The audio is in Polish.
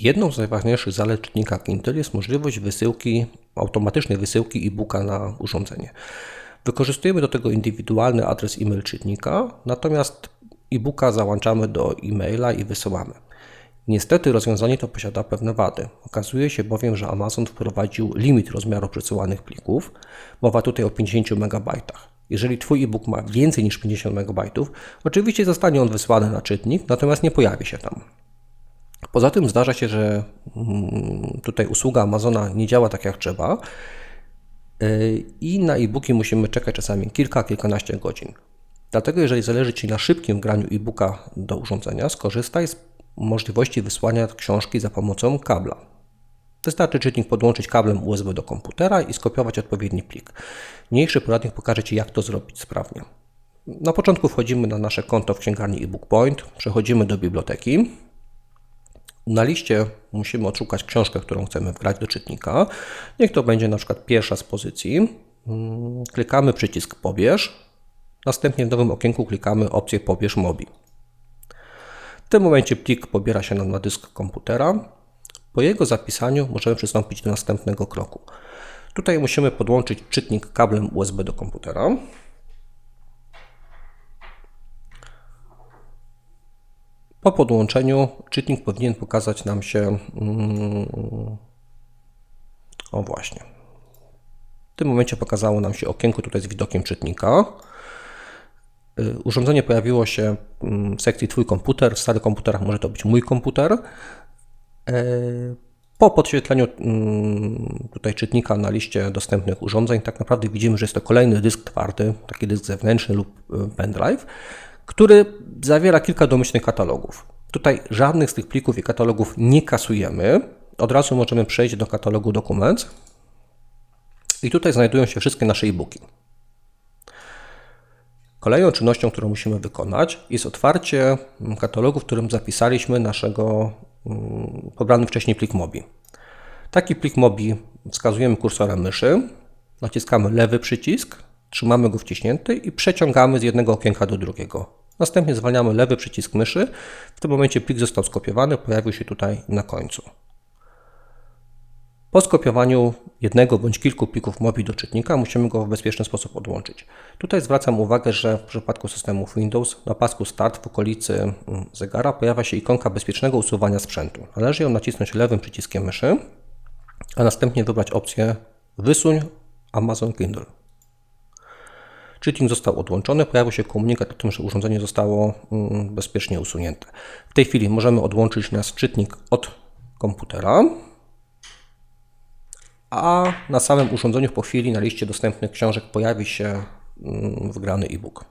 Jedną z najważniejszych zalet czytnika Kindle jest możliwość wysyłki, automatycznej wysyłki e-booka na urządzenie. Wykorzystujemy do tego indywidualny adres e-mail czytnika, natomiast e-booka załączamy do e-maila i wysyłamy. Niestety rozwiązanie to posiada pewne wady. Okazuje się bowiem, że Amazon wprowadził limit rozmiaru przesyłanych plików. Mowa tutaj o 50 MB. Jeżeli Twój e-book ma więcej niż 50 MB, oczywiście zostanie on wysłany na czytnik, natomiast nie pojawi się tam. Poza tym zdarza się, że mm, tutaj usługa Amazona nie działa tak jak trzeba yy, i na e-booki musimy czekać czasami kilka, kilkanaście godzin. Dlatego, jeżeli zależy Ci na szybkim graniu e-booka do urządzenia, skorzystaj z możliwości wysłania książki za pomocą kabla. Wystarczy czytnik podłączyć kablem USB do komputera i skopiować odpowiedni plik. Mniejszy poradnik pokaże Ci, jak to zrobić sprawnie. Na początku wchodzimy na nasze konto w księgarni eBook Point, przechodzimy do biblioteki. Na liście musimy odszukać książkę, którą chcemy wgrać do czytnika. Niech to będzie na przykład pierwsza z pozycji. Mm, klikamy przycisk Pobierz. Następnie w nowym okienku klikamy opcję Pobierz Mobi. W tym momencie plik pobiera się nam na dysk komputera. Po jego zapisaniu możemy przystąpić do następnego kroku. Tutaj musimy podłączyć czytnik kablem USB do komputera. Po podłączeniu czytnik powinien pokazać nam się. mm, O właśnie. W tym momencie pokazało nam się okienko tutaj z widokiem czytnika. Y, Urządzenie pojawiło się mm, w sekcji Twój komputer. W starych komputerach może to być mój komputer. E, Po podświetleniu mm, tutaj czytnika na liście dostępnych urządzeń, tak naprawdę widzimy, że jest to kolejny dysk twardy, taki dysk zewnętrzny lub y, pendrive, który zawiera kilka domyślnych katalogów. Tutaj żadnych z tych plików i katalogów nie kasujemy. Od razu możemy przejść do katalogu dokument. I tutaj znajdują się wszystkie nasze e-booki. Kolejną czynnością, którą musimy wykonać, jest otwarcie katalogu, w którym zapisaliśmy naszego mm, pobrany wcześniej plik MOBI. Taki plik MOBI wskazujemy kursorem myszy, naciskamy lewy przycisk, trzymamy go wciśnięty i przeciągamy z jednego okienka do drugiego. Następnie zwalniamy lewy przycisk myszy. W tym momencie plik został skopiowany, pojawił się tutaj na końcu. Po skopiowaniu jednego bądź kilku plików MOBI do czytnika musimy go w bezpieczny sposób odłączyć. Tutaj zwracam uwagę, że w przypadku systemów Windows na pasku Start w okolicy mm, zegara pojawia się ikonka bezpiecznego usuwania sprzętu. Należy ją nacisnąć lewym przyciskiem myszy, a następnie wybrać opcję Wysuń Amazon Kindle. Czytnik został odłączony, pojawił się komunikat o tym, że urządzenie zostało mm, bezpiecznie usunięte. W tej chwili możemy odłączyć nasz czytnik od komputera, a na samym urządzeniu po chwili na liście dostępnych książek pojawi się mm, wgrany e-book.